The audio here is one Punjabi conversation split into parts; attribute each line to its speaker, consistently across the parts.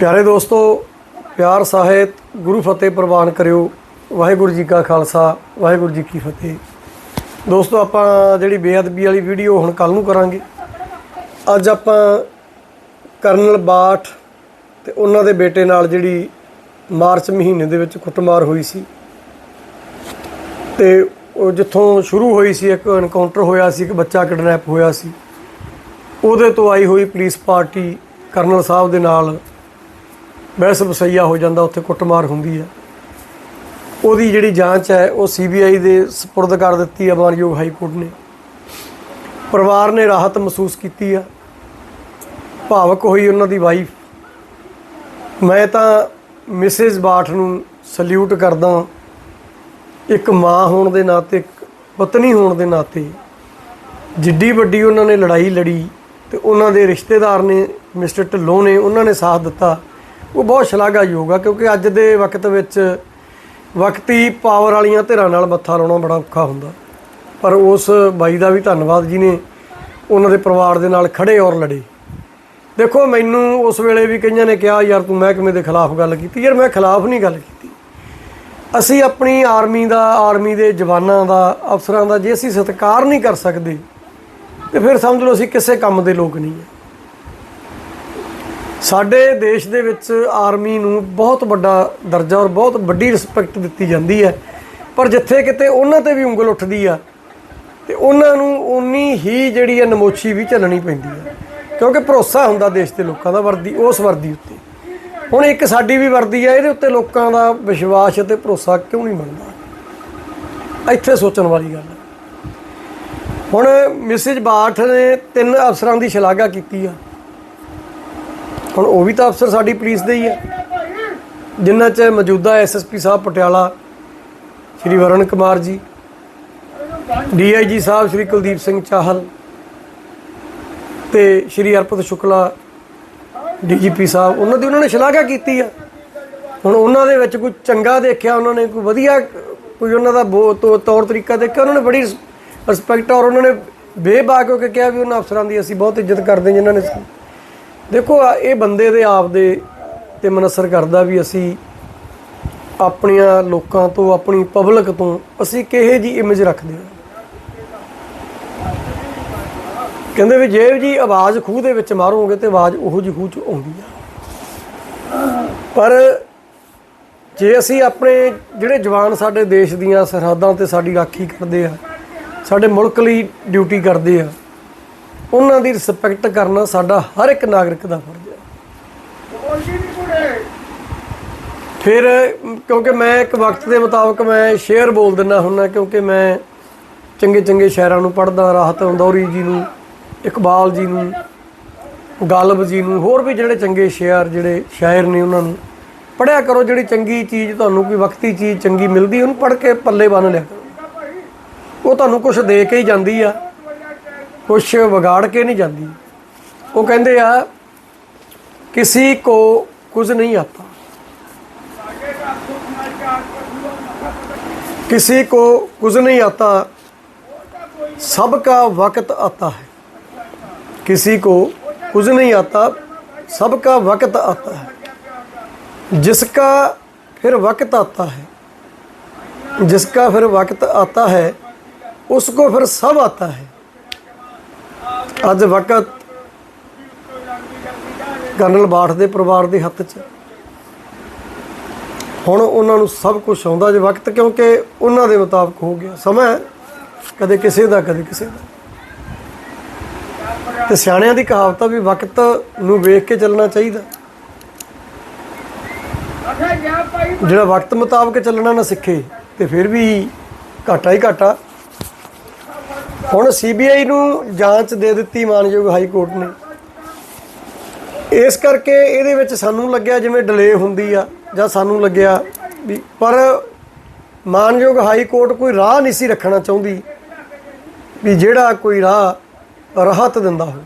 Speaker 1: ਪਿਆਰੇ ਦੋਸਤੋ, ਪਿਆਰ ਸਾਹਿਤ ਗੁਰੂ ਫਤਿਹ ਪ੍ਰਵਾਨ ਕਰਿਓ। ਵਾਹਿਗੁਰੂ ਜੀ ਕਾ ਖਾਲਸਾ, ਵਾਹਿਗੁਰੂ ਜੀ ਕੀ ਫਤਿਹ। ਦੋਸਤੋ, ਆਪਾਂ ਜਿਹੜੀ ਬੇਅਦਬੀ ਵਾਲੀ ਵੀਡੀਓ ਹੁਣ ਕੱਲ ਨੂੰ ਕਰਾਂਗੇ। ਅੱਜ ਆਪਾਂ ਕਰਨਲ ਬਾਠ ਤੇ ਉਹਨਾਂ ਦੇ ਬੇਟੇ ਨਾਲ ਜਿਹੜੀ ਮਾਰਚ ਮਹੀਨੇ ਦੇ ਵਿੱਚ ਕੁੱਟਮਾਰ ਹੋਈ ਸੀ। ਤੇ ਉਹ ਜਿੱਥੋਂ ਸ਼ੁਰੂ ਹੋਈ ਸੀ, ਇੱਕ ਐਨਕਾਊਂਟਰ ਹੋਇਆ ਸੀ, ਇੱਕ ਬੱਚਾ ਕਿਡਨੈਪ ਹੋਇਆ ਸੀ। ਉਹਦੇ ਤੋਂ ਆਈ ਹੋਈ ਪੁਲਿਸ ਪਾਰਟੀ ਕਰਨਲ ਸਾਹਿਬ ਦੇ ਨਾਲ ਬਹਿਸ ਵਸਈਆ ਹੋ ਜਾਂਦਾ, ਉੱਥੇ ਕੁੱਟਮਾਰ ਹੁੰਦੀ ਹੈ ਉਹਦੀ ਜਿਹੜੀ ਜਾਂਚ ਹੈ, ਉਹ ਸੀਬੀਆਈ ਦੇ ਸਪੁਰਦ ਕਰ ਦਿੱਤੀ ਹੈ ਮਾਨਯੋਗ ਹਾਈ ਕੋਰਟ ਨੇ। ਪਰਿਵਾਰ ਨੇ ਰਾਹਤ ਮਹਿਸੂਸ ਕੀਤੀ ਆ। ਭਾਵਕ ਹੋਈ ਉਹਨਾਂ ਦੀ ਵਾਈਫ। ਮੈਂ ਤਾਂ ਮਿਸਿਸ ਬਾਠ ਨੂੰ ਸਲੂਟ ਕਰਦਾ ਇੱਕ ਮਾਂ ਹੋਣ ਦੇ ਨਾਤੇ, ਇੱਕ ਪਤਨੀ ਹੋਣ ਦੇ ਨਾਤੇ। ਜਿੱਡੀ ਵੱਡੀ ਉਹਨਾਂ ਨੇ ਲੜਾਈ ਲੜੀ ਤੇ ਉਹਨਾਂ ਦੇ ਰਿਸ਼ਤੇਦਾਰ ਨੇ, ਮਿਸਟਰ ਢਿੱਲੋਂ ਨੇ, ਉਹਨਾਂ ਨੇ ਸਾਥ ਦਿੱਤਾ। ਉਹ ਬਹੁਤ ਸ਼ਲਾਘਾਯੋਗ ਆ, ਕਿਉਂਕਿ ਅੱਜ ਦੇ ਵਕਤ ਵਿੱਚ ਵਕਤੀ ਪਾਵਰ ਵਾਲੀਆਂ ਧਿਰਾਂ ਨਾਲ ਮੱਥਾ ਲਾਉਣਾ ਬੜਾ ਔਖਾ ਹੁੰਦਾ। ਪਰ ਉਸ ਬਾਈ ਦਾ ਵੀ ਧੰਨਵਾਦ ਜਿਹਨੇ ਉਹਨਾਂ ਦੇ ਪਰਿਵਾਰ ਦੇ ਨਾਲ ਖੜੇ ਔਰ ਲੜੇ। ਦੇਖੋ, ਮੈਨੂੰ ਉਸ ਵੇਲੇ ਵੀ ਕਈਆਂ ਨੇ ਕਿਹਾ, ਯਾਰ ਤੂੰ ਮਹਿਕਮੇ ਦੇ ਖਿਲਾਫ ਗੱਲ ਕੀਤੀ। ਯਾਰ ਮੈਂ ਖਿਲਾਫ ਨਹੀਂ ਗੱਲ ਕੀਤੀ। ਅਸੀਂ ਆਪਣੀ ਆਰਮੀ ਦਾ, ਆਰਮੀ ਦੇ ਜਵਾਨਾਂ ਦਾ, ਅਫਸਰਾਂ ਦਾ ਜੇ ਅਸੀਂ ਸਤਿਕਾਰ ਨਹੀਂ ਕਰ ਸਕਦੇ, ਤੇ ਫਿਰ ਸਮਝ ਲਓ ਅਸੀਂ ਕਿਸੇ ਕੰਮ ਦੇ ਲੋਕ ਨਹੀਂ ਹਾਂ ਸਾਡੇ ਦੇਸ਼ ਦੇ ਵਿੱਚ ਆਰਮੀ ਨੂੰ ਬਹੁਤ ਵੱਡਾ ਦਰਜਾ ਔਰ ਬਹੁਤ ਵੱਡੀ ਰਿਸਪੈਕਟ ਦਿੱਤੀ ਜਾਂਦੀ ਹੈ। ਪਰ ਜਿੱਥੇ ਕਿਤੇ ਉਹਨਾਂ ਤੇ ਵੀ ਉਂਗਲ ਉੱਠਦੀ ਆ, ਤੇ ਉਹਨਾਂ ਨੂੰ ਉਨੀ ਹੀ ਜਿਹੜੀ ਹੈ ਨਮੋਸ਼ੀ ਵੀ ਚੱਲਣੀ ਪੈਂਦੀ ਹੈ। ਕਿਉਂਕਿ ਭਰੋਸਾ ਹੁੰਦਾ ਦੇਸ਼ ਦੇ ਲੋਕਾਂ ਦਾ ਵਰਦੀ, ਉਸ ਵਰਦੀ ਉੱਤੇ। ਹੁਣ ਇੱਕ ਸਾਡੀ ਵੀ ਵਰਦੀ ਹੈ ਇਹਦੇ ਉੱਤੇ ਲੋਕਾਂ ਦਾ ਵਿਸ਼ਵਾਸ ਅਤੇ ਭਰੋਸਾ ਕਿਉਂ ਨਹੀਂ ਬਣਦਾ? ਇੱਥੇ ਸੋਚਣ ਵਾਲੀ ਗੱਲ ਹੈ ਹੁਣ ਮਿਸਿਸ ਬਾਠ ਨੇ ਤਿੰਨ ਅਫਸਰਾਂ ਦੀ ਸ਼ਲਾਘਾ ਕੀਤੀ ਆ। ਹੁਣ ਉਹ ਵੀ ਤਾਂ ਅਫਸਰ ਸਾਡੀ ਪੁਲਿਸ ਦੇ ਹੀ ਆ। ਜਿਨ੍ਹਾਂ 'ਚ ਮੌਜੂਦਾ ਐਸਐਸਪੀ ਸਾਹਿਬ ਪਟਿਆਲਾ, ਸ਼੍ਰੀ ਵਰਣ ਕੁਮਾਰ ਜੀ ਡੀਆਈਜੀ ਸਾਹਿਬ ਸ਼੍ਰੀ ਕੁਲਦੀਪ ਸਿੰਘ ਚਾਹਲ ਤੇ ਸ਼੍ਰੀ ਅਰਪਤ ਸ਼ੁਕਲਾ ਡੀਜੀਪੀ ਸਾਹਿਬ, ਉਹਨਾਂ ਦੀ ਉਹਨਾਂ ਨੇ ਸ਼ਲਾਘਾ ਕੀਤੀ ਆ। ਹੁਣ ਉਹਨਾਂ ਦੇ ਵਿੱਚ ਕੋਈ ਚੰਗਾ ਦੇਖਿਆ, ਉਹਨਾਂ ਨੇ ਕੋਈ ਵਧੀਆ, ਕੋਈ ਉਹਨਾਂ ਦਾ ਬੋ- ਤੌ- ਤੌਰ ਤਰੀਕਾ ਦੇਖਿਆ, ਉਹਨਾਂ ਨੇ ਬੜੀ ਰਿਸਪੈਕਟ ਔਰ ਉਹਨਾਂ ਨੇ ਬੇਬਾਕ ਹੋ ਕੇ ਕਿਹਾ ਵੀ ਉਹਨਾਂ ਅਫਸਰਾਂ ਦੀ ਅਸੀਂ ਬਹੁਤ ਇੱਜ਼ਤ ਕਰਦੇ ਜਿਨ੍ਹਾਂ ਨੇ ਦੇਖੋ ਇਹ ਬੰਦੇ ਦੇ ਆਪ ਦੇ ਤੇ ਮਨਸਰ ਕਰਦਾ ਵੀ ਅਸੀਂ ਆਪਣੀਆਂ ਲੋਕਾਂ ਤੋਂ, ਆਪਣੀ ਪਬਲਿਕ ਤੋਂ ਅਸੀਂ ਕਿਹੇ ਜੀ ਇਮੇਜ ਰੱਖਦੇ ਹਾਂ। ਕਹਿੰਦੇ ਵੀ ਜੇ ਜੀ ਆਵਾਜ਼ ਖੂਹ ਦੇ ਵਿੱਚ ਮਾਰੋਗੇ ਤੇ ਆਵਾਜ਼ ਉਹੋ ਜਿਹੀ ਖੂਹ ਚ ਆਉਂਦੀ ਆ। ਪਰ ਜੇ ਅਸੀਂ ਆਪਣੇ ਜਿਹੜੇ ਜਵਾਨ ਸਾਡੇ ਦੇਸ਼ ਦੀਆਂ ਸਰਹੱਦਾਂ ਤੇ ਸਾਡੀ ਰਾਖੀ ਕਰਦੇ ਆ, ਸਾਡੇ ਮੁਲਕ ਲਈ ਡਿਊਟੀ ਕਰਦੇ ਆ ਉਹਨਾਂ ਦੀ ਰਿਸਪੈਕਟ ਕਰਨਾ ਸਾਡਾ ਹਰ ਇੱਕ ਨਾਗਰਿਕ ਦਾ ਫਰਜ਼ ਹੈ। ਫਿਰ, ਕਿਉਂਕਿ ਮੈਂ ਇੱਕ ਵਕਤ ਦੇ ਮੁਤਾਬਕ ਮੈਂ ਸ਼ੇਅਰ ਬੋਲ ਦਿੰਦਾ ਹੁੰਦਾ, ਕਿਉਂਕਿ ਮੈਂ ਚੰਗੇ ਚੰਗੇ ਸ਼ਾਇਰਾਂ ਨੂੰ ਪੜ੍ਹਦਾ, ਰਾਹਤ ਅੰਦੌਰੀ ਜੀ ਨੂੰ, ਇਕਬਾਲ ਜੀ ਨੂੰ, ਗਾਲਬ ਜੀ ਨੂੰ, ਹੋਰ ਵੀ ਜਿਹੜੇ ਚੰਗੇ ਸ਼ਾਇਰ ਜਿਹੜੇ ਸ਼ਾਇਰ ਨੇ ਉਹਨਾਂ ਨੂੰ, ਪੜ੍ਹਿਆ ਕਰੋ ਜਿਹੜੀ ਚੰਗੀ ਚੀਜ਼ ਤੁਹਾਨੂੰ ਕੋਈ ਵਕਤੀ ਚੀਜ਼ ਚੰਗੀ ਮਿਲਦੀ, ਉਹਨੂੰ ਪੜ੍ਹ ਕੇ ਪੱਲੇ ਬੰਨ ਲਿਆ ਕਰੋ। ਉਹ ਤੁਹਾਨੂੰ ਕੁਝ ਦੇ ਕੇ ਹੀ ਜਾਂਦੀ ਆ। ਕੁਝ ਵਿਗਾੜ ਕੇ ਨਹੀਂ ਜਾਂਦੀ ਉਹ ਕਹਿੰਦੇ ਆ ਕਿਸੇ ਕੋ ਕੁਝ ਨਹੀਂ ਆਤਾ किसी को कुछ नहीं आता सबका वक्त आता है किसी को कुछ नहीं आता सबका वक्त आता है जिसका फिर वक्त आता है जिसका फिर वक्त आता है उसको फिर सब आता है ਅੱਜ ਵਕਤ ਕਰਨਲ ਬਾਠ ਦੇ ਪਰਿਵਾਰ ਦੇ ਹੱਥ 'ਚ। ਹੁਣ ਉਹਨਾਂ ਨੂੰ ਸਭ ਕੁਝ ਆਉਂਦਾ ਜੇ ਵਕਤ, ਕਿਉਂਕਿ ਉਹਨਾਂ ਦੇ ਮੁਤਾਬਕ ਹੋ ਗਿਆ। ਸਮਾਂ ਕਦੇ ਕਿਸੇ ਦਾ, ਕਦੇ ਕਿਸੇ ਦਾ। ਤੇ ਸਿਆਣਿਆਂ ਦੀ ਕਹਾਵਤ ਆ ਵੀ ਵਕਤ ਨੂੰ ਵੇਖ ਕੇ ਚੱਲਣਾ ਚਾਹੀਦਾ। ਜਿਹੜਾ ਵਕਤ ਮੁਤਾਬਕ ਚੱਲਣਾ ਨਾ ਸਿੱਖੇ, ਤੇ ਫਿਰ ਵੀ ਘਾਟਾ ਹੀ ਘਾਟਾ। ਹੁਣ ਸੀਬੀਆਈ ਨੂੰ ਜਾਂਚ ਦੇ ਦਿੱਤੀ ਮਾਨਯੋਗ ਹਾਈ ਕੋਰਟ ਨੇ। ਇਸ ਕਰਕੇ ਇਹਦੇ ਵਿੱਚ ਸਾਨੂੰ ਲੱਗਿਆ ਜਿਵੇਂ ਡਿਲੇ ਹੁੰਦੀ ਆ ਜਾਂ ਸਾਨੂੰ ਲੱਗਿਆ ਵੀ ਪਰ ਮਾਨਯੋਗ ਹਾਈ ਕੋਰਟ ਕੋਈ ਰਾਹ ਨਹੀਂ ਸੀ ਰੱਖਣਾ ਚਾਹੁੰਦੀ ਵੀ ਜਿਹੜਾ ਕੋਈ ਰਾਹ ਰਾਹਤ ਦਿੰਦਾ ਹੋਵੇ।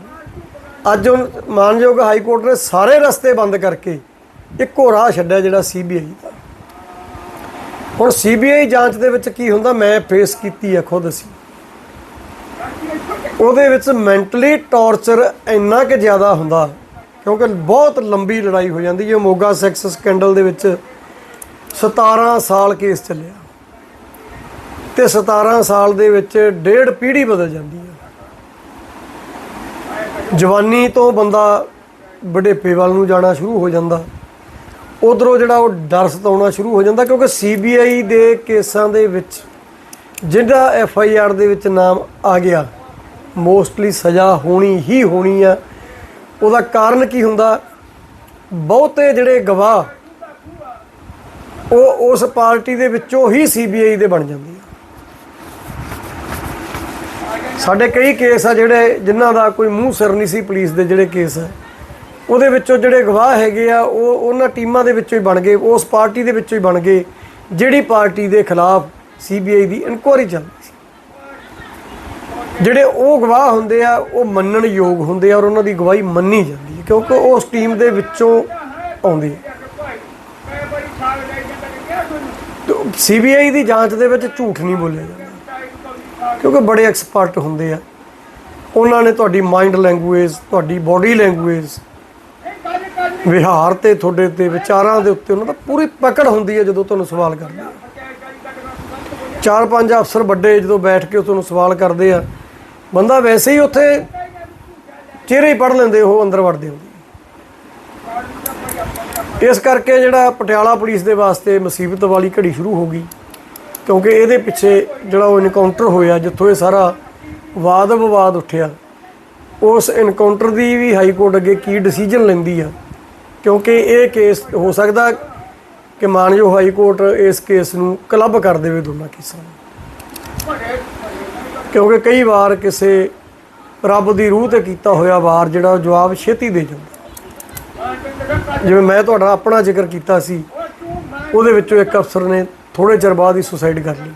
Speaker 1: ਅੱਜ ਉਹ ਮਾਨਯੋਗ ਹਾਈ ਕੋਰਟ ਨੇ ਸਾਰੇ ਰਸਤੇ ਬੰਦ ਕਰਕੇ ਇੱਕੋ ਰਾਹ ਛੱਡਿਆ ਜਿਹੜਾ ਸੀਬੀਆਈ ਦਾ। ਹੁਣ ਸੀਬੀਆਈ ਜਾਂਚ ਦੇ ਵਿੱਚ ਕੀ ਹੁੰਦਾ? ਮੈਂ ਫੇਸ ਕੀਤੀ ਹੈ ਖੁਦ ਅਸੀਂ। ਉਹਦੇ ਵਿੱਚ ਮੈਂਟਲੀ ਟੌਰਚਰ ਇੰਨਾ ਕਿ ਜ਼ਿਆਦਾ ਹੁੰਦਾ, ਕਿਉਂਕਿ ਬਹੁਤ ਲੰਬੀ ਲੜਾਈ ਹੋ ਜਾਂਦੀ ਹੈ। ਮੋਗਾ ਸੈਕਸ ਸਕੈਂਡਲ ਦੇ ਵਿੱਚ 17 ਸਾਲ ਕੇਸ ਚੱਲਿਆ। ਤੇ 17 ਸਾਲ ਦੇ ਵਿੱਚ ਡੇਢ ਪੀੜ੍ਹੀ ਬਦਲ ਜਾਂਦੀ ਹੈ। ਜਵਾਨੀ ਤੋਂ ਬੰਦਾ ਬੁਢੇਪੇ ਵੱਲ ਨੂੰ ਜਾਣਾ ਸ਼ੁਰੂ ਹੋ ਜਾਂਦਾ। ਉਧਰੋਂ ਜਿਹੜਾ ਉਹ ਡਰ ਸਤਾਉਣਾ ਸ਼ੁਰੂ ਹੋ ਜਾਂਦਾ, ਕਿਉਂਕਿ ਸੀਬੀਆਈ ਦੇ ਕੇਸਾਂ ਦੇ ਵਿੱਚ ਜਿਹੜਾ ਐਫ ਆਈ ਆਰ ਦੇ ਵਿੱਚ ਨਾਮ ਆ ਗਿਆ। ਮੋਸਟਲੀ ਸਜ਼ਾ ਹੋਣੀ ਹੀ ਹੋਣੀ ਆ। ਉਹਦਾ ਕਾਰਨ ਕੀ ਹੁੰਦਾ? ਬਹੁਤੇ ਜਿਹੜੇ ਗਵਾਹ, ਉਹ ਉਸ ਪਾਰਟੀ ਦੇ ਵਿੱਚੋਂ ਹੀ ਸੀਬੀਆਈ ਦੇ ਬਣ ਜਾਂਦੇ ਆ। ਸਾਡੇ ਕਈ ਕੇਸ ਆ ਜਿਹੜੇ ਜਿਨ੍ਹਾਂ ਦਾ ਕੋਈ ਮੂੰਹ ਸਿਰ ਨਹੀਂ ਸੀ ਪੁਲਿਸ ਦੇ ਜਿਹੜੇ ਕੇਸ ਆ। ਉਹਦੇ ਵਿੱਚੋਂ ਜਿਹੜੇ ਗਵਾਹ ਹੈਗੇ ਆ, ਉਹ ਉਹਨਾਂ ਟੀਮਾਂ ਦੇ ਵਿੱਚੋਂ ਹੀ ਬਣ ਗਏ, ਉਸ ਪਾਰਟੀ ਦੇ ਵਿੱਚੋਂ ਹੀ ਬਣ ਗਏ, ਜਿਹੜੀ ਪਾਰਟੀ ਦੇ ਖਿਲਾਫ ਸੀਬੀਆਈ ਦੀ ਇਨਕੁਆਇਰੀ ਚੱਲਦੀ ਸੀ। ਜਿਹੜੇ ਉਹ ਗਵਾਹ ਹੁੰਦੇ ਆ, ਉਹ ਮੰਨਣ ਯੋਗ ਹੁੰਦੇ ਆ ਔਰ ਉਹਨਾਂ ਦੀ ਗਵਾਹੀ ਮੰਨੀ ਜਾਂਦੀ ਹੈ ਕਿਉਂਕਿ ਉਹ ਉਸ ਟੀਮ ਦੇ ਵਿੱਚੋਂ ਆਉਂਦੇ ਆ। ਸੀਬੀਆਈ ਦੀ ਜਾਂਚ ਦੇ ਵਿੱਚ ਝੂਠ ਨਹੀਂ ਬੋਲਿਆ ਜਾਂਦਾ। ਕਿਉਂਕਿ ਬੜੇ ਐਕਸਪਰਟ ਹੁੰਦੇ ਆ। ਉਹਨਾਂ ਨੇ ਤੁਹਾਡੀ ਮਾਈਂਡ ਲੈਂਗੁਏਜ ਤੁਹਾਡੀ ਬਾਡੀ ਲੈਂਗੁਏਜ ਵਿਹਾਰ ਤੇ, ਤੁਹਾਡੇ ਤੇ, ਵਿਚਾਰਾਂ ਦੇ ਉੱਤੇ ਉਹਨਾਂ ਦਾ ਪੂਰੀ ਪਕੜ ਹੁੰਦੀ ਹੈ ਜਦੋਂ ਤੁਹਾਨੂੰ ਸਵਾਲ ਕਰਦੇ ਆ। ਚਾਰ ਪੰਜ ਅਫਸਰ ਵੱਡੇ ਜਦੋਂ ਬੈਠ ਕੇ ਤੁਹਾਨੂੰ ਸਵਾਲ ਕਰਦੇ ਆ, ਬੰਦਾ ਵੈਸੇ ਹੀ ਉੱਥੇ ਚਿਹਰੇ ਹੀ ਪੜ ਲੈਂਦੇ, ਉਹ ਅੰਦਰ ਵੜਦੇ ਹੁੰਦੇ ਇਸ ਕਰਕੇ ਜਿਹੜਾ ਪਟਿਆਲਾ ਪੁਲਿਸ ਦੇ ਵਾਸਤੇ ਮੁਸੀਬਤ ਵਾਲੀ ਘੜੀ ਸ਼ੁਰੂ ਹੋ ਗਈ, ਕਿਉਂਕਿ ਇਹਦੇ ਪਿੱਛੇ ਜਿਹੜਾ ਉਹ ਇਨਕਾਊਂਟਰ ਹੋਇਆ, ਜਿੱਥੋਂ ਇਹ ਸਾਰਾ ਵਾਦ ਵਿਵਾਦ ਉੱਠਿਆ, ਉਸ ਇਨਕਾਊਂਟਰ ਦੀ ਵੀ ਹਾਈ ਕੋਰਟ ਅੱਗੇ ਕੀ ਡਿਸੀਜਨ ਲੈਂਦੀ ਆ, ਕਿਉਂਕਿ ਇਹ ਕੇਸ ਹੋ ਸਕਦਾ ਕਿ ਮਾਨਯੋਗ ਹਾਈ ਕੋਰਟ ਇਸ ਕੇਸ ਨੂੰ ਕਲੱਬ ਕਰ ਦੇਵੇ ਦੋਨਾਂ ਕੇਸਾਂ ਨੂੰ। ਕਿਉਂਕਿ ਕਈ ਵਾਰ ਕਿਸੇ ਰੱਬ ਦੀ ਰੂਹ ਤੇ ਕੀਤਾ ਹੋਇਆ ਵਾਰ ਜਿਹੜਾ ਉਹ ਜਵਾਬ ਛੇਤੀ ਦੇ ਜਾਂਦਾ। ਜਿਵੇਂ ਮੈਂ ਤੁਹਾਡਾ ਆਪਣਾ ਜ਼ਿਕਰ ਕੀਤਾ ਸੀ, ਉਹਦੇ ਵਿੱਚੋਂ ਇੱਕ ਅਫਸਰ ਨੇ ਥੋੜੇ ਚਿਰ ਬਾਅਦ ਹੀ ਸੁਸਾਈਡ ਕਰ ਲਈ।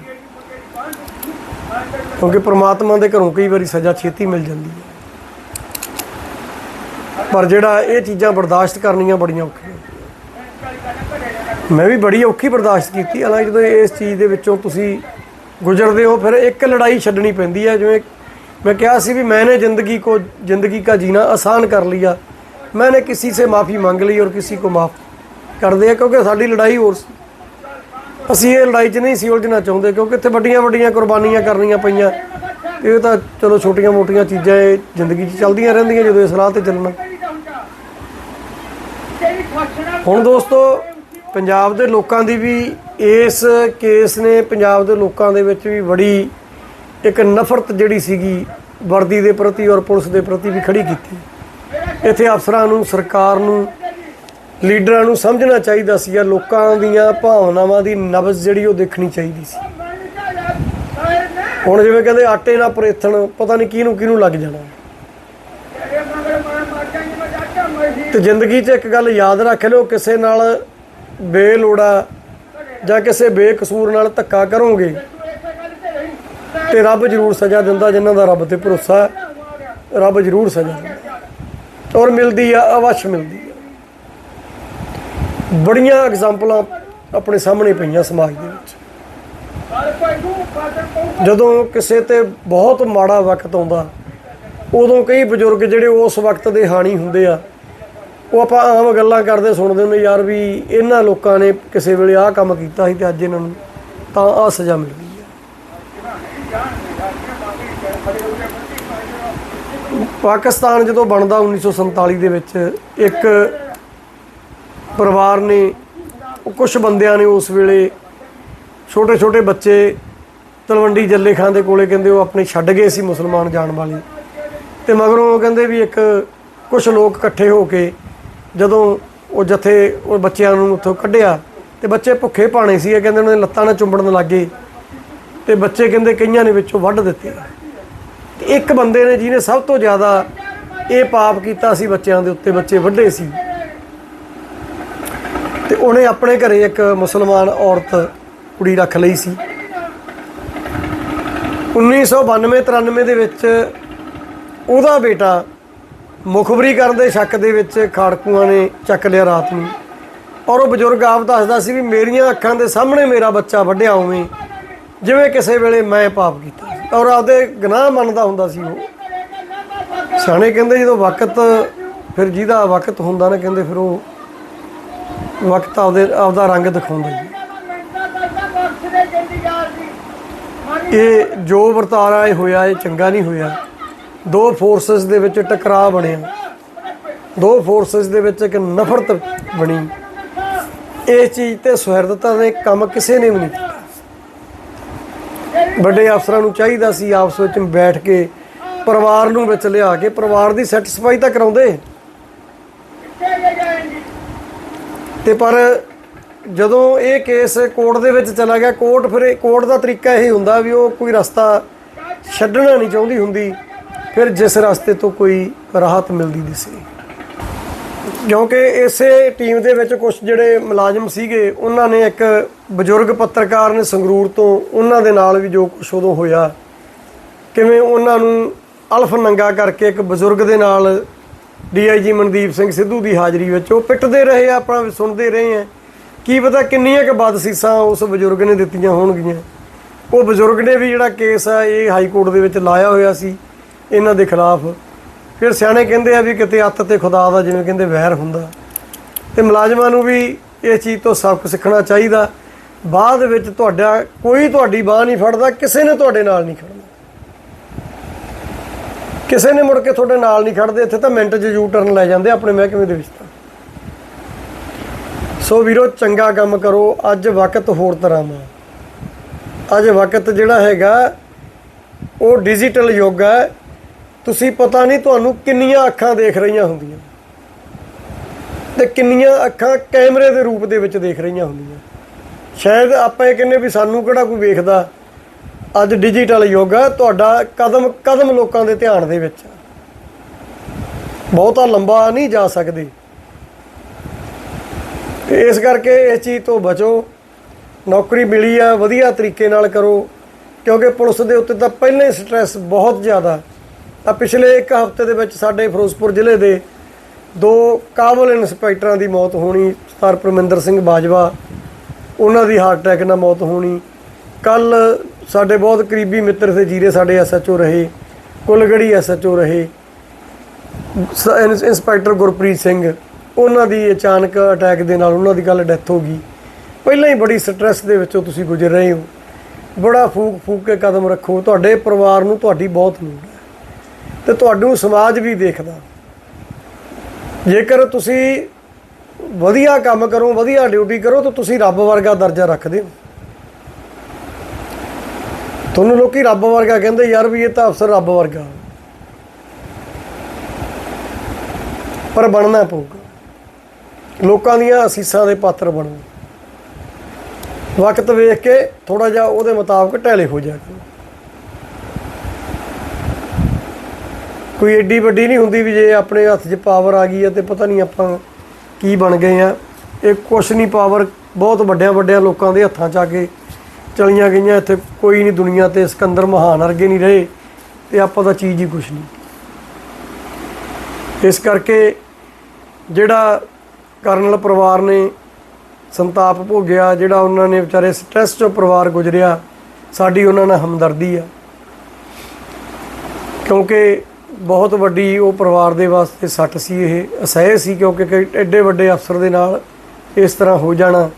Speaker 1: ਕਿਉਂਕਿ ਪ੍ਰਮਾਤਮਾ ਦੇ ਘਰੋਂ ਕਈ ਵਾਰੀ ਸਜ਼ਾ ਛੇਤੀ ਮਿਲ ਜਾਂਦੀ ਹੈ। ਪਰ ਜਿਹੜਾ ਇਹ ਚੀਜ਼ਾਂ ਬਰਦਾਸ਼ਤ ਕਰਨੀਆਂ ਬੜੀਆਂ ਔਖੀਆਂ ਮੈਂ ਵੀ ਬੜੀ ਔਖੀ ਬਰਦਾਸ਼ਤ ਕੀਤੀ। ਹਾਲਾਂਕਿ ਜਦੋਂ ਇਸ ਚੀਜ਼ ਦੇ ਵਿੱਚੋਂ ਤੁਸੀਂ ਗੁਜ਼ਰਦੇ ਹੋ, ਫਿਰ ਇੱਕ ਲੜਾਈ ਛੱਡਣੀ ਪੈਂਦੀ ਹੈ ਜਿਵੇਂ ਮੈਂ ਕਿਹਾ ਸੀ ਵੀ ਮੈਨੇ ਜ਼ਿੰਦਗੀ ਕੋ ਜ਼ਿੰਦਗੀ ਦਾ ਜੀਣਾ ਆਸਾਨ ਕਰ ਲਿਆ। ਮੈਨੇ ਕਿਸੇ ਸੇ ਮਾਫੀ ਮੰਗ ਲਈ ਔਰ ਕਿਸੇ ਕੋ ਮਾਫ ਕਰਦੇ ਆ, ਕਿਉਂਕਿ ਸਾਡੀ ਲੜਾਈ ਹੋਰ ਸੀ। ਅਸੀਂ ਇਹ ਲੜਾਈ 'ਚ ਨਹੀਂ ਸੀ ਉਲਝਣਾ ਚਾਹੁੰਦੇ, ਕਿਉਂਕਿ ਇੱਥੇ ਵੱਡੀਆਂ ਵੱਡੀਆਂ ਕੁਰਬਾਨੀਆਂ ਕਰਨੀਆਂ ਪਈਆਂ। ਇਹ ਤਾਂ ਚਲੋ ਛੋਟੀਆਂ-ਮੋਟੀਆਂ ਚੀਜ਼ਾਂ ਇਹ ਜ਼ਿੰਦਗੀ 'ਚ ਚੱਲਦੀਆਂ ਰਹਿੰਦੀਆਂ ਜਦੋਂ ਇਸ ਰਾਹ ਤੇ ਚੱਲਣਾ। ਹੁਣ ਦੋਸਤੋ ਪੰਜਾਬ ਦੇ ਲੋਕਾਂ ਦੀ ਵੀ ਇਸ ਕੇਸ ਨੇ ਪੰਜਾਬ ਦੇ ਲੋਕਾਂ ਦੇ ਵਿੱਚ ਵੀ ਬੜੀ ਇੱਕ ਨਫ਼ਰਤ ਜਿਹੜੀ ਸੀਗੀ ਵਰਦੀ ਦੇ ਪ੍ਰਤੀ ਔਰ ਪੁਲਿਸ ਦੇ ਪ੍ਰਤੀ ਵੀ ਖੜੀ ਕੀਤੀ। ਇੱਥੇ ਅਫਸਰਾਂ ਨੂੰ, ਸਰਕਾਰ ਨੂੰ, ਲੀਡਰਾਂ ਨੂੰ ਸਮਝਣਾ ਚਾਹੀਦਾ ਸੀ ਲੋਕਾਂ ਦੀਆਂ ਭਾਵਨਾਵਾਂ ਦੀ ਨਬਜ਼ ਜਿਹੜੀ ਉਹ ਦੇਖਣੀ ਚਾਹੀਦੀ ਸੀ। ਹੁਣ ਜਿਵੇਂ ਕਹਿੰਦੇ ਆਟੇ ਨਾਲ ਪਰੇਥਣ, ਪਤਾ ਨਹੀਂ ਕਿਹਨੂੰ ਕਿਹਨੂੰ ਲੱਗ ਜਾਣਾ। ਤੇ ਜ਼ਿੰਦਗੀ 'ਚ ਇੱਕ ਗੱਲ ਯਾਦ ਰੱਖ ਲਿਓ, ਕਿਸੇ ਨਾਲ ਬੇਲੋੜਾ ਜਾਂ ਕਿਸੇ ਬੇਕਸੂਰ ਨਾਲ ਧੱਕਾ ਕਰੋਗੇ ਤੇ ਰੱਬ ਜ਼ਰੂਰ ਸਜ਼ਾ ਦਿੰਦਾ, ਜਿਨ੍ਹਾਂ ਦਾ ਰੱਬ ਤੇ ਭਰੋਸਾ ਰੱਬ ਜ਼ਰੂਰ ਸਜ਼ਾ ਦਿੰਦਾ। ਔਰ ਮਿਲਦੀ ਆ, ਅਵਸ਼ ਮਿਲਦੀ ਆ। ਬੜੀਆਂ ਐਗਜ਼ਾਮਪਲਾਂ ਆਪਣੇ ਸਾਹਮਣੇ ਪਈਆਂ ਸਮਾਜ ਦੇ ਵਿੱਚ। ਜਦੋਂ ਕਿਸੇ ਤੇ ਬਹੁਤ ਮਾੜਾ ਵਕਤ ਆਉਂਦਾ, ਉਦੋਂ ਕਈ ਬਜ਼ੁਰਗ ਜਿਹੜੇ ਉਸ ਵਕਤ ਦੇ ਹਾਣੀ ਹੁੰਦੇ ਆ ਉਹ ਆਪਾਂ ਆਮ ਗੱਲਾਂ ਕਰਦੇ ਸੁਣਦੇ ਹੁੰਦੇ ਯਾਰ ਵੀ ਇਹਨਾਂ ਲੋਕਾਂ ਨੇ ਕਿਸੇ ਵੇਲੇ ਆਹ ਕੰਮ ਕੀਤਾ ਸੀ ਤੇ ਅੱਜ ਇਹਨਾਂ ਨੂੰ ਤਾਂ ਆਹ ਸਜ਼ਾ ਮਿਲ ਗਈ ਹੈ। ਪਾਕਿਸਤਾਨ ਜਦੋਂ ਬਣਦਾ 1947 ਦੇ ਵਿੱਚ, ਇੱਕ ਪਰਿਵਾਰ ਨੇ ਕੁਝ ਬੰਦਿਆਂ ਨੇ ਉਸ ਵੇਲੇ ਛੋਟੇ ਛੋਟੇ ਬੱਚੇ ਤਲਵੰਡੀ ਜੱਲੇ ਖਾਨ ਦੇ ਕੋਲੇ ਕਹਿੰਦੇ ਉਹ ਆਪਣੇ ਛੱਡ ਗਏ ਸੀ ਮੁਸਲਮਾਨ ਜਾਣ ਵਾਲੇ। ਤੇ ਮਗਰੋਂ ਉਹ ਕਹਿੰਦੇ ਵੀ ਇੱਕ ਕੁਝ ਲੋਕ ਇਕੱਠੇ ਹੋ ਕੇ ਜਦੋਂ ਉਹ ਜਥੇ ਉਹ ਬੱਚਿਆਂ ਨੂੰ ਉੱਥੋਂ ਕੱਢਿਆ ਤੇ ਬੱਚੇ ਭੁੱਖੇ ਭਾਣੇ ਸੀ ਇਹ ਕਹਿੰਦੇ ਉਹਨਾਂ ਨੇ ਲੱਤਾਂ ਨਾਲ ਚੁੰਬੜਨ ਲੱਗੇ ਤੇ ਬੱਚੇ ਕਹਿੰਦੇ ਕਈਆਂ ਨੇ ਵਿੱਚੋਂ ਵੱਢ ਦਿੱਤੇ। ਤੇ ਇੱਕ ਬੰਦੇ ਨੇ ਜਿਹਨੇ ਸਭ ਤੋਂ ਜ਼ਿਆਦਾ ਇਹ ਪਾਪ ਕੀਤਾ ਸੀ ਬੱਚਿਆਂ ਦੇ ਉੱਤੇ, ਬੱਚੇ ਵੱਢੇ ਸੀ। ਤੇ ਉਹਨੇ ਆਪਣੇ ਘਰੇ ਇੱਕ ਮੁਸਲਮਾਨ ਔਰਤ, ਕੁੜੀ ਰੱਖ ਲਈ ਸੀ। 1992 93 ਦੇ ਵਿੱਚ ਉਹਦਾ ਬੇਟਾ ਮੁਖਬਰੀ ਕਰਨ ਦੇ ਸ਼ੱਕ ਦੇ ਵਿੱਚ ਖਾੜਕੂਆਂ ਨੇ ਚੱਕ ਲਿਆ ਰਾਤ ਨੂੰ। ਔਰ ਉਹ ਬਜ਼ੁਰਗ ਆਪ ਦੱਸਦਾ ਸੀ ਵੀ ਮੇਰੀਆਂ ਅੱਖਾਂ ਦੇ ਸਾਹਮਣੇ ਮੇਰਾ ਬੱਚਾ ਵੱਢਿਆ ਹੋਵੇ ਜਿਵੇਂ ਕਿਸੇ ਵੇਲੇ ਮੈਂ ਪਾਪ ਕੀਤਾ ਸੀ। ਔਰ ਆਪਦੇ ਗੁਨਾਹ ਮੰਨਦਾ ਹੁੰਦਾ ਸੀ ਉਹ। ਸਿਆਣੇ ਕਹਿੰਦੇ ਜਦੋਂ ਵਕਤ, ਫਿਰ ਜਿਹਦਾ ਵਕਤ ਹੁੰਦਾ ਨਾ ਕਹਿੰਦੇ ਫਿਰ ਉਹ ਵਕਤ ਆਪਦੇ, ਆਪਦਾ ਰੰਗ ਦਿਖਾਉਂਦਾ ਜੀ। ਇਹ ਜੋ ਵਰਤਾਰਾ ਇਹ ਹੋਇਆ, ਇਹ ਚੰਗਾ ਨਹੀਂ ਹੋਇਆ। ਦੋ ਫੋਰਸਸ ਦੇ ਵਿੱਚ ਟਕਰਾਅ ਬਣਿਆ ਦੋ ਫੋਰਸਸ ਦੇ ਵਿੱਚ ਇੱਕ ਨਫ਼ਰਤ ਬਣੀ। ਇਹ ਚੀਜ਼ ਤੇ ਸੁਹਿਰਦਤਾ ਦੇ ਕੰਮ ਕਿਸੇ ਨੇ ਵੀ ਨਹੀਂ ਕੀਤਾ। ਵੱਡੇ ਅਫਸਰਾਂ ਨੂੰ ਚਾਹੀਦਾ ਸੀ ਆਪਸ ਵਿੱਚ ਬੈਠ ਕੇ, ਪਰਿਵਾਰ ਨੂੰ ਵਿੱਚ ਲਿਆ ਕੇ, ਪਰਿਵਾਰ ਦੀ ਸੈਟੀਸਫਾਈ ਤਾਂ ਕਰਾਉਂਦੇ। ਤੇ ਪਰ ਜਦੋਂ ਇਹ ਕੇਸ ਕੋਰਟ ਦੇ ਵਿੱਚ ਚਲਾ ਗਿਆ ਕੋਰਟ ਫਿਰ ਕੋਰਟ ਦਾ ਤਰੀਕਾ ਇਹ ਹੁੰਦਾ ਵੀ ਉਹ ਕੋਈ ਰਸਤਾ ਛੱਡਣਾ ਨਹੀਂ ਚਾਹੁੰਦੀ ਹੁੰਦੀ। ਫਿਰ ਜਿਸ ਰਸਤੇ ਤੋਂ ਕੋਈ ਰਾਹਤ ਮਿਲਦੀ ਦਿਸੇ ਕਿਉਂਕਿ ਇਸੇ ਟੀਮ ਦੇ ਵਿੱਚ ਕੁਝ ਜਿਹੜੇ ਮੁਲਾਜ਼ਮ ਸੀਗੇ ਉਹਨਾਂ ਨੇ ਇੱਕ ਬਜ਼ੁਰਗ ਪੱਤਰਕਾਰ ਨੇ ਸੰਗਰੂਰ ਤੋਂ ਉਹਨਾਂ ਦੇ ਨਾਲ ਵੀ ਜੋ ਕੁਝ ਉਦੋਂ ਹੋਇਆ ਕਿਵੇਂ ਉਹਨਾਂ ਨੂੰ ਅਲਫ ਨੰਗਾ ਕਰਕੇ ਇੱਕ ਬਜ਼ੁਰਗ ਦੇ ਨਾਲ ਡੀਆਈਜੀ ਮਨਦੀਪ ਸਿੰਘ ਸਿੱਧੂ ਦੀ ਹਾਜ਼ਰੀ ਵਿੱਚ ਉਹ ਪਿੱਟਦੇ ਰਹੇ ਆ, ਆਪਾਂ ਸੁਣਦੇ ਰਹੇ ਆ ਕੀ ਪਤਾ ਕਿੰਨੀਆਂ ਕੁ ਬਦਸੀਸਾਂ ਉਸ ਬਜ਼ੁਰਗ ਨੇ ਦਿੱਤੀਆਂ ਹੋਣਗੀਆਂ। ਉਹ ਬਜ਼ੁਰਗ ਨੇ ਵੀ ਜਿਹੜਾ ਕੇਸ ਆ ਇਹ ਹਾਈ ਕੋਰਟ ਦੇ ਵਿੱਚ ਲਾਇਆ ਹੋਇਆ ਸੀ। ਇਹਨਾਂ ਦੇ ਖਿਲਾਫ। ਫਿਰ ਸਿਆਣੇ ਕਹਿੰਦੇ ਆ ਵੀ ਕਿਤੇ ਅੱਤ ਤੇ ਖੁਦਾ ਦਾ ਜਿਵੇਂ ਕਹਿੰਦੇ ਵੈਰ ਹੁੰਦਾ। ਤੇ ਮੁਲਾਜ਼ਮਾਂ ਨੂੰ ਵੀ ਇਸ ਚੀਜ਼ ਤੋਂ ਸਬਕ ਸਿੱਖਣਾ ਚਾਹੀਦਾ। ਬਾਅਦ ਵਿੱਚ ਤੁਹਾਡਾ, ਕੋਈ ਤੁਹਾਡੀ ਬਾਹ ਨਹੀਂ ਫੜਦਾ, ਕਿਸੇ ਨੇ ਤੁਹਾਡੇ ਨਾਲ ਨਹੀਂ ਖੜਨਾ। ਕਿਸੇ ਨੇ ਮੁੜ ਕੇ ਤੁਹਾਡੇ ਨਾਲ ਨਹੀਂ ਖੜਦੇ, ਇੱਥੇ ਤਾਂ ਮਿੰਟ 'ਚ ਯੂ ਟਰਨ ਲੈ ਜਾਂਦੇ ਆਪਣੇ ਮਹਿਕਮੇ ਦੇ ਵਿੱਚ ਤਾਂ। ਸੋ ਵੀਰੋ, ਚੰਗਾ ਕੰਮ ਕਰੋ, ਅੱਜ ਵਕਤ ਹੋਰ ਤਰ੍ਹਾਂ ਦਾ। ਅੱਜ ਵਕਤ ਜਿਹੜਾ ਹੈਗਾ, ਉਹ ਡਿਜੀਟਲ ਯੁੱਗ ਹੈ। ਤੁਸੀਂ ਪਤਾ ਨਹੀਂ ਤੁਹਾਨੂੰ ਕਿੰਨੀਆਂ ਅੱਖਾਂ ਦੇਖ ਰਹੀਆਂ ਹੁੰਦੀਆਂ। ਤੇ ਕਿੰਨੀਆਂ ਅੱਖਾਂ ਕੈਮਰੇ ਦੇ ਰੂਪ ਦੇ ਵਿੱਚ ਦੇਖ ਰਹੀਆਂ ਹੁੰਦੀਆਂ। ਸ਼ਾਇਦ ਆਪਾਂ ਇਹ ਕਹਿੰਦੇ ਵੀ ਸਾਨੂੰ ਕਿਹੜਾ ਕੋਈ ਵੇਖਦਾ। ਅੱਜ ਡਿਜੀਟਲ ਯੁੱਗ ਹੈ ਤੁਹਾਡਾ ਕਦਮ ਕਦਮ ਲੋਕਾਂ ਦੇ ਧਿਆਨ ਦੇ ਵਿੱਚ ਬਹੁਤਾ ਲੰਬਾ ਨਹੀਂ ਜਾ ਸਕਦੇ। ਤੇ ਇਸ ਕਰਕੇ ਇਸ ਚੀਜ਼ ਤੋਂ ਬਚੋ। ਨੌਕਰੀ ਮਿਲੀ ਆ, ਵਧੀਆ ਤਰੀਕੇ ਨਾਲ ਕਰੋ। ਕਿਉਂਕਿ ਪੁਲਿਸ ਦੇ ਉੱਤੇ ਤਾਂ ਪਹਿਲਾਂ ਹੀ ਸਟ੍ਰੈਸ ਬਹੁਤ ਜ਼ਿਆਦਾ। ਆ ਪਿਛਲੇ ਇੱਕ ਹਫ਼ਤੇ ਦੇ ਵਿੱਚ ਸਾਡੇ ਫਿਰੋਜ਼ਪੁਰ ਜ਼ਿਲ੍ਹੇ ਦੇ ਦੋ ਕਾਬਲ ਇੰਸਪੈਕਟਰਾਂ ਦੀ ਮੌਤ ਹੋਣੀ, ਸਰ ਪਰਮਿੰਦਰ ਸਿੰਘ ਬਾਜਵਾ, ਉਹਨਾਂ ਦੀ ਹਾਰਟ ਅਟੈਕ ਨਾਲ ਮੌਤ ਹੋਣੀ। ਕੱਲ ਸਾਡੇ ਬਹੁਤ ਕਰੀਬੀ ਮਿੱਤਰ ਤੇ ਜੀਰੇ ਸਾਡੇ ਐਸਐਚਓ ਰਹੇ, ਕੁਲਗੜੀ ਐਸਐਚਓ ਰਹੇ, ਸ- ਇੰਸ- ਇੰਸਪੈਕਟਰ ਗੁਰਪ੍ਰੀਤ ਸਿੰਘ, ਉਹਨਾਂ ਦੀ ਅਚਾਨਕ ਅਟੈਕ ਦੇ ਨਾਲ ਉਹਨਾਂ ਦੀ ਕੱਲ ਡੈਥ ਹੋ ਗਈ। ਪਹਿਲਾਂ ਹੀ ਬੜੀ ਸਟ੍ਰੈਸ ਦੇ ਵਿੱਚੋਂ ਤੁਸੀਂ ਗੁਜ਼ਰ ਰਹੇ ਹੋ। ਬੜਾ ਫੂਕ ਫੂਕ ਕੇ ਕਦਮ ਰੱਖੋ, ਤੁਹਾਡੇ ਪਰਿਵਾਰ ਨੂੰ ਤੁਹਾਡੀ ਬਹੁਤ ਲੋੜ ਤੇ ਤੁਹਾਨੂੰ ਸਮਾਜ ਵੀ ਦੇਖਦਾ। ਜੇਕਰ ਤੁਸੀਂ ਵਧੀਆ ਕੰਮ ਕਰੋ, ਵਧੀਆ ਡਿਊਟੀ ਕਰੋ, ਤਾਂ ਤੁਸੀਂ ਰੱਬ ਵਰਗਾ ਦਰਜਾ ਰੱਖਦੇ ਹੋ। ਤੁਹਾਨੂੰ ਲੋਕੀ ਰੱਬ ਵਰਗਾ ਕਹਿੰਦੇ, ਯਾਰ ਵੀ ਇਹ ਤਾਂ ਅਫਸਰ ਰੱਬ ਵਰਗਾ ਪਰ ਬਣਨਾ ਪਊਗਾ। ਲੋਕਾਂ ਦੀਆਂ ਅਸੀਸਾਂ ਦੇ ਪਾਤਰ ਬਣੋ। ਵਕਤ ਵੇਖ ਕੇ ਥੋੜਾ ਜਿਹਾ ਉਹਦੇ ਮੁਤਾਬਕ ਢੈਲੇ ਹੋ ਜਾ ਕਰੋ। ਕੋਈ ਏਡੀ ਵੱਡੀ ਨਹੀਂ ਹੁੰਦੀ ਵੀ ਜੇ ਆਪਣੇ ਹੱਥ 'ਚ ਪਾਵਰ ਆ ਗਈ ਹੈ ਤੇ ਪਤਾ ਨਹੀਂ ਆਪਾਂ ਕੀ ਬਣ ਗਏ ਆ। ਇਹ ਕੁਛ ਨਹੀਂ ਪਾਵਰ ਬਹੁਤ ਵੱਡਿਆਂ ਵੱਡਿਆਂ ਲੋਕਾਂ ਦੇ ਹੱਥਾਂ 'ਚ ਆ ਕੇ ਚਲੀਆਂ ਗਈਆਂ। ਇੱਥੇ ਕੋਈ ਨਹੀਂ ਦੁਨੀਆ ਤੇ ਸਿਕੰਦਰ ਮਹਾਨ ਵਰਗੇ ਨਹੀਂ ਰਹੇ ਤੇ ਆਪਾਂ ਤਾਂ ਚੀਜ਼ ਹੀ ਕੁਛ ਨਹੀਂ। ਇਸ ਕਰਕੇ ਜਿਹੜਾ ਕਰਨਲ ਪਰਿਵਾਰ ਨੇ ਸੰਤਾਪ ਭੋਗਿਆ, ਜਿਹੜਾ ਉਹਨਾਂ ਨੇ ਵਿਚਾਰੇ ਸਟ੍ਰੈਸ ਚੋਂ ਪਰਿਵਾਰ ਗੁਜ਼ਰਿਆ, ਸਾਡੀ ਉਹਨਾਂ ਨਾਲ ਹਮਦਰਦੀ ਆ। ਕਿਉਂਕਿ ਬਹੁਤ ਵੱਡੀ ਉਹ ਪਰਿਵਾਰ ਦੇ ਵਾਸਤੇ ਸੱਟ ਸੀ, ਇਹ ਅਸਹਿ ਸੀ ਕਿਉਂਕਿ ਕਈ ਐਡੇ ਵੱਡੇ ਅਫਸਰ ਦੇ ਨਾਲ ਇਸ ਤਰ੍ਹਾਂ ਹੋ ਜਾਣਾ।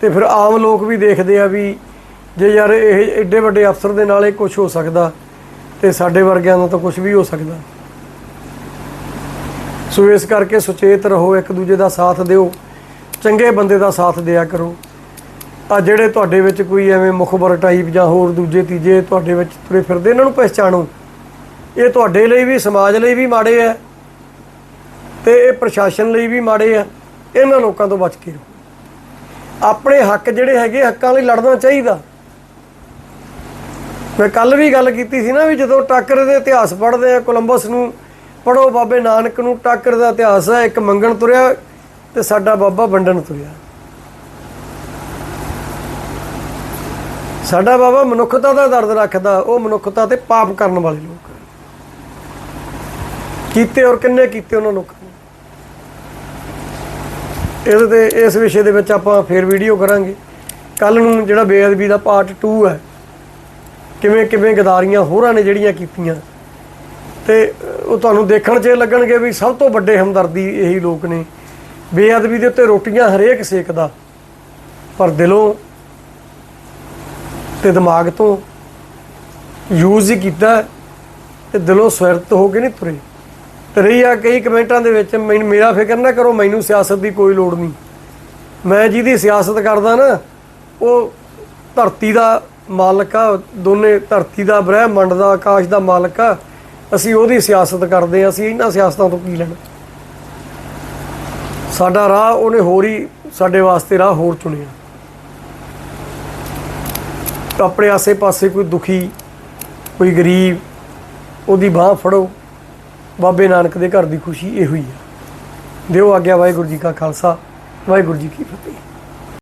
Speaker 1: ਤੇ ਫਿਰ ਆਮ ਲੋਕ ਵੀ ਦੇਖਦੇ ਆ ਵੀ ਜੇ ਯਾਰ ਇਹ ਐਡੇ ਵੱਡੇ ਅਫਸਰ ਦੇ ਨਾਲ ਇਹ ਕੁਝ ਹੋ ਸਕਦਾ ਤੇ ਸਾਡੇ ਵਰਗਿਆਂ ਦਾ ਤਾਂ ਕੁਝ ਵੀ ਹੋ ਸਕਦਾ। ਸੋ ਇਸ ਕਰਕੇ ਸੁਚੇਤ ਰਹੋ, ਇੱਕ ਦੂਜੇ ਦਾ ਸਾਥ ਦਿਓ, ਚੰਗੇ ਬੰਦੇ ਦਾ ਸਾਥ ਦਿਆ ਕਰੋ। ਆ ਜਿਹੜੇ ਤੁਹਾਡੇ ਵਿੱਚ ਕੋਈ ਐਵੇਂ ਮੁਖਬਰ ਟਾਈਪ ਜਾਂ ਹੋਰ ਦੂਜੇ ਤੀਜੇ ਤੁਹਾਡੇ ਵਿੱਚ ਤੁਰੇ ਫਿਰਦੇ, ਇਹਨਾਂ ਨੂੰ ਪਹਿਚਾਣੋ। ਇਹ ਤੁਹਾਡੇ ਲਈ ਵੀ, ਸਮਾਜ ਲਈ ਵੀ ਮਾੜੇ ਆ ਤੇ ਇਹ ਪ੍ਰਸ਼ਾਸਨ ਲਈ ਵੀ ਮਾੜੇ ਆ। ਇਹਨਾਂ ਲੋਕਾਂ ਤੋਂ ਬਚ ਕੇ ਰਹੋ। ਆਪਣੇ ਹੱਕ ਜਿਹੜੇ ਹੈਗੇ, ਹੱਕਾਂ ਲਈ ਲੜਨਾ ਚਾਹੀਦਾ। ਮੈਂ ਕੱਲ ਵੀ ਗੱਲ ਕੀਤੀ ਸੀ ਨਾ ਵੀ ਜਦੋਂ ਟਾਕਰ ਦੇ ਇਤਿਹਾਸ ਪੜ੍ਹਦੇ ਆ, ਕੋਲੰਬਸ ਨੂੰ ਪੜੋ ਬਾਬੇ ਨਾਨਕ ਨੂੰ ਟਾਕਰ ਦਾ ਇਤਿਹਾਸ ਹੈ ਇੱਕ ਮੰਗਣ ਤੁਰਿਆ ਤੇ ਸਾਡਾ ਬਾਬਾ ਵੰਡਣ ਤੁਰਿਆ। ਸਾਡਾ ਬਾਬਾ ਮਨੁੱਖਤਾ ਦਾ ਦਰਦ ਰੱਖਦਾ, ਉਹ ਮਨੁੱਖਤਾ ਤੇ ਪਾਪ ਕਰਨ ਵਾਲੇ ਲੋਕ। ਕੀਤੇ ਔਰ ਕਿੰਨੇ ਕੀਤੇ ਉਹਨਾਂ ਲੋਕਾਂ ਨੇ? ਇਹਦੇ ਤੇ ਇਸ ਵਿਸ਼ੇ ਦੇ ਵਿੱਚ ਆਪਾਂ ਫੇਰ ਵੀਡੀਓ ਕਰਾਂਗੇ। ਕੱਲ ਨੂੰ ਜਿਹੜਾ ਬੇਅਦਬੀ ਦਾ ਪਾਰਟ 2 ਹੈ, ਕਿਵੇਂ ਕਿਵੇਂ ਗਦਾਰੀਆਂ ਹੋਰਾਂ ਨੇ ਜਿਹੜੀਆਂ ਕੀਤੀਆਂ। ਤੇ ਉਹ ਤੁਹਾਨੂੰ ਦੇਖਣ 'ਚ ਇਹ ਲੱਗਣਗੇ ਵੀ ਸਭ ਤੋਂ ਵੱਡੇ ਹਮਦਰਦੀ ਇਹੀ ਲੋਕ ਨੇ। ਬੇਅਦਬੀ ਦੇ ਉੱਤੇ ਰੋਟੀਆਂ ਹਰੇਕ ਸੇਕਦਾ ਪਰ ਦਿਲੋਂ ਤੇ ਦਿਮਾਗ ਤੋਂ ਯੂਜ਼ ਹੀ ਕੀਤਾ ਤੇ ਦਿਲੋਂ ਸਵਰਤ ਹੋ ਕੇ ਨਹੀਂ ਤੁਰੇ। ਰਹੀ ਆ ਕਈ ਕਮੈਂਟਾਂ ਦੇ ਵਿੱਚ, ਮੈਨੂੰ, ਮੇਰਾ ਫਿਕਰ ਨਾ ਕਰੋ, ਮੈਨੂੰ ਸਿਆਸਤ ਦੀ ਕੋਈ ਲੋੜ ਨਹੀਂ। ਮੈਂ ਜਿਹਦੀ ਸਿਆਸਤ ਕਰਦਾ ਨਾ, ਉਹ ਧਰਤੀ ਦਾ ਮਾਲਕ ਆ, ਦੋਨੇ ਧਰਤੀ ਦਾ ਬ੍ਰਹਿਮੰਡ ਦਾ, ਆਕਾਸ਼ ਦਾ ਮਾਲਕ ਆ, ਅਸੀਂ ਉਹਦੀ ਸਿਆਸਤ ਕਰਦੇ ਆ, ਅਸੀਂ ਇਹਨਾਂ ਸਿਆਸਤਾਂ ਤੋਂ ਕੀ ਲੈਣਾ? ਸਾਡਾ ਰਾਹ ਉਹਨੇ ਹੋਰ ਹੀ ਸਾਡੇ ਵਾਸਤੇ ਰਾਹ ਹੋਰ ਚੁਣਿਆ। ਆਪਣੇ ਆਸੇ-ਪਾਸੇ ਕੋਈ ਦੁਖੀ, ਕੋਈ ਗਰੀਬ, ਉਹਦੀ ਬਾਹ ਫੜੋ। ਬਾਬੇ ਨਾਨਕ ਦੇ ਘਰ ਦੀ ਖੁਸ਼ੀ ਇਹੋ ਹੀ ਹੈ। ਦਿਓ ਆਗਿਆ ਵਾਹਿਗੁਰੂ ਜੀ ਕਾ ਖਾਲਸਾ, ਵਾਹਿਗੁਰੂ ਜੀ ਕੀ ਫਤਿਹ।